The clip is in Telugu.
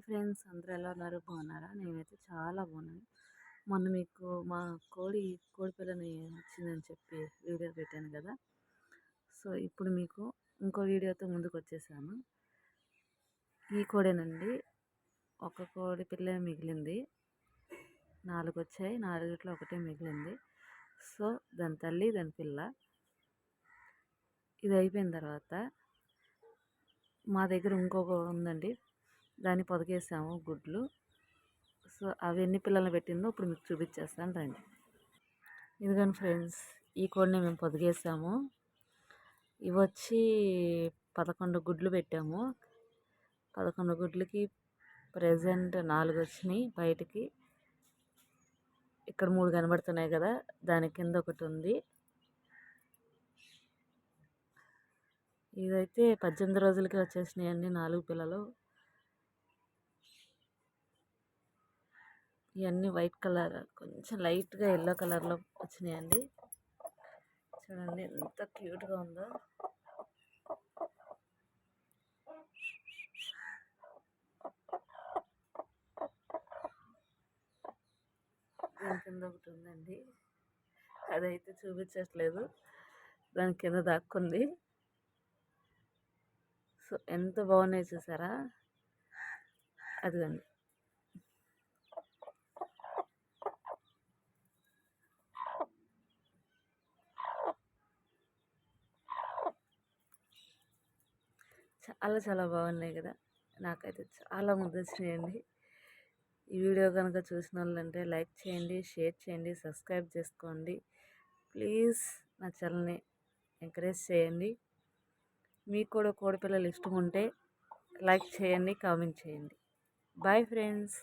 హాయ్ ఫ్రెండ్స్ అందరూ ఎలా ఉన్నారు? బాగున్నారా? నేనైతే చాలా బాగున్నాను మొన్న మీకు మా కోడి కోడి పిల్లని వచ్చిందని చెప్పి వీడియో పెట్టాను కదా? సో ఇప్పుడు మీకు ఇంకో వీడియోతో ముందుకు వచ్చేసాను. ఈ కోడేనండి ఒక కోడి పిల్ల మిగిలింది. నాలుగు వచ్చాయి. నాలుగిట్లో ఒకటే మిగిలింది. సో దాని తల్లి దాని పిల్ల. ఇది అయిపోయిన తర్వాత మా దగ్గర ఇంకొక ఉందండి. దాన్ని పొదగేసాము గుడ్లు. సో అవి ఎన్ని పిల్లలు పెట్టిందో ఇప్పుడు మీకు చూపించేస్తాను రండి. ఇదిగోండి ఫ్రెండ్స్ ఈ కోడిని మేము పొదిగేసాము. ఇవి వచ్చి పదకొండు గుడ్లు పెట్టాము. పదకొండు గుడ్లకి ప్రజెంట్ నాలుగు వచ్చినాయి బయటికి. ఇక్కడ మూడు కనబడుతున్నాయి కదా దాని కింద ఒకటి ఉంది. ఇదైతే పద్దెనిమిది రోజులకి వచ్చేసినాయి అండి నాలుగు పిల్లలు. ఇవన్నీ వైట్ కలర్ కొంచెం లైట్గా ఎల్లో కలర్లో వచ్చినాయండి. చూడండి ఎంత క్యూట్గా ఉందో. దాని కింద ఒకటి ఉందండి. అదైతే చూపించట్లేదు. దాని కింద దాక్కుంది. సో ఎంత బాగున్నాయి చూసారా? అదిగండి. చాలా చాలా బాగున్నాయి కదా! నాకైతే చాలా ముద్దొచ్చినాయండి ఈ వీడియో కనుక చూసిన వాళ్ళంటే లైక్ చేయండి షేర్ చేయండి సబ్స్క్రైబ్ చేసుకోండి. ప్లీజ్ నా ఛానల్ని ఎంకరేజ్ చేయండి. మీకు కూడా కోడిపిల్లలు ఇష్టం ఉంటే లైక్ చేయండి కామెంట్ చేయండి. Bye friends!